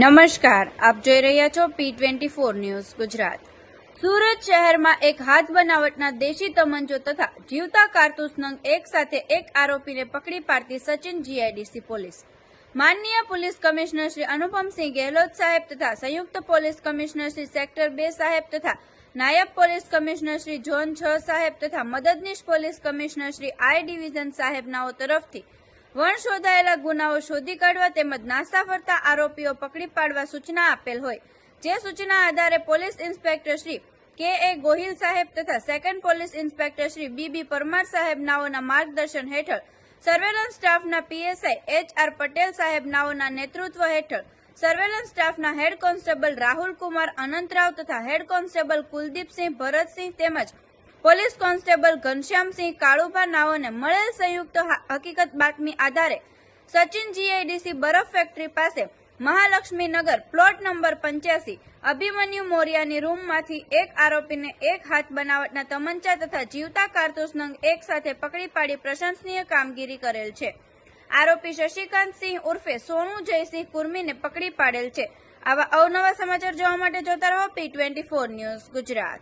નમસ્કાર, આપ જોઈ રહ્યા છો P twenty four news Gujarat. Surat શહેરમાં એક હાથ બનાવટના દેશી તમંચો તથા જીવતા કારતૂસ નંગ એક સાથે એક આરોપીને પકડી પાડતી સચિન જીઆઈડીસી પોલીસ. માનનીય પોલીસ કમિશનર શ્રી અનુપમસિંહ ગેહલોત સાહેબ તથા સંયુક્ત પોલીસ કમિશનર શ્રી સેક્ટર બે સાહેબ તથા નાયબ પોલીસ કમિશનર શ્રી ઝોન છ સાહેબ તથા મદદનીશ police commissioner Shri I division સાહેબનાઓ તરફથી વણ શોધાયેલા ગુનાઓ શોધી કાઢવા તેમજ નાસ્તા ફરતા આરોપીઓ પકડી પાડવા સૂચના આપેલ હોય. જે સૂચના આધારે પોલીસ ઇન્સ્પેક્ટર શ્રી કે એ ગોહિલ સાહેબ તથા second police inspector Shri B B Parmar સાહેબ નાઓના માર્ગદર્શન હેઠળ, સર્વેલન્સ સ્ટાફના પીએસઆઈ એચ આર પટેલ સાહેબ નાઓના નેતૃત્વ હેઠળ, સર્વેલન્સ સ્ટાફના હેડ કોન્સ્ટેબલ રાહુલ કુમાર અનંતરાવ તથા હેડ કોન્સ્ટેબલ કુલદીપસિંહ ભરતસિંહ તેમજ પોલીસ કોન્સ્ટેબલ ઘનશ્યામસિંહ કાળુભા નાઓને મળેલ સંયુક્ત હકીકત બાતમી આધારે સચિન જીઆઈડીસી બરફ ફેક્ટરી પાસે મહાલક્ષ્મી નગર પ્લોટ નંબર પંચ્યાસી અભિમન્યુ મોરિયાની રૂમમાંથી એક આરોપીને એક હાથ બનાવટના તમંચા તથા જીવતા કારતૂસ એક સાથે પકડી પાડી પ્રશંસનીય કામગીરી કરેલ છે. આરોપી શશિકાંતસિંહ ઉર્ફે સોનુ જયસિંહ કુર્મીને પકડી પાડેલ છે. આવા અવનવા સમાચાર જોવા માટે જોતા રહો P twenty four news Gujarat.